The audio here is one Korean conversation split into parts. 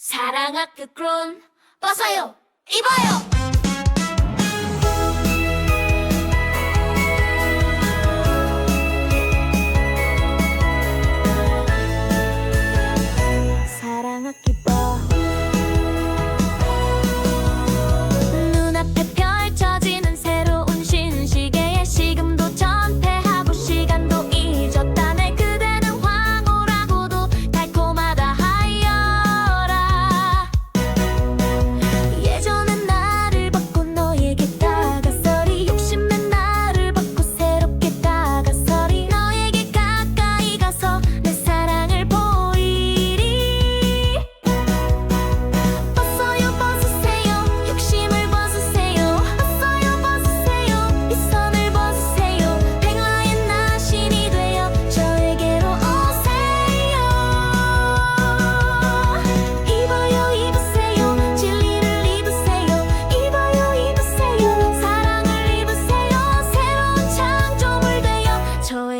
사랑아 그 크론 벗어요. 입어요.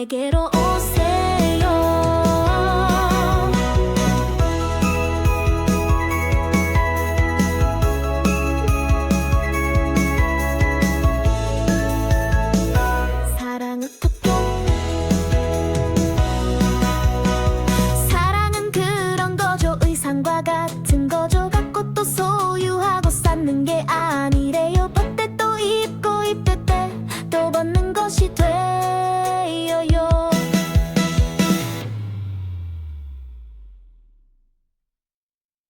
나에게로 오세요. 사랑은 고통. 사랑은 그런 거죠. 의상과 같은 거죠. 갖고 또 소유하고 쌓는 게 아니.